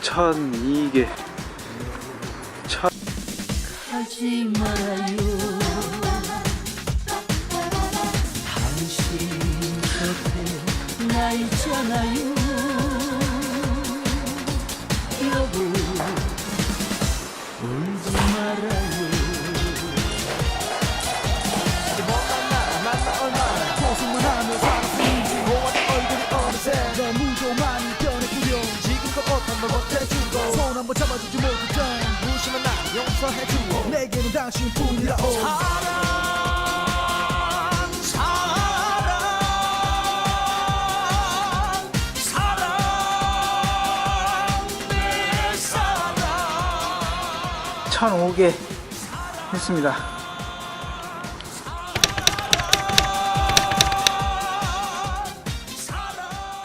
찬 이게 찬 하지 마요. 당신 곁에 나 있잖아요. 여보 울지 말아요. 용서해주고 내게는 당신뿐이라 오 사랑 사랑 사랑 내 사랑. 1005개 했습니다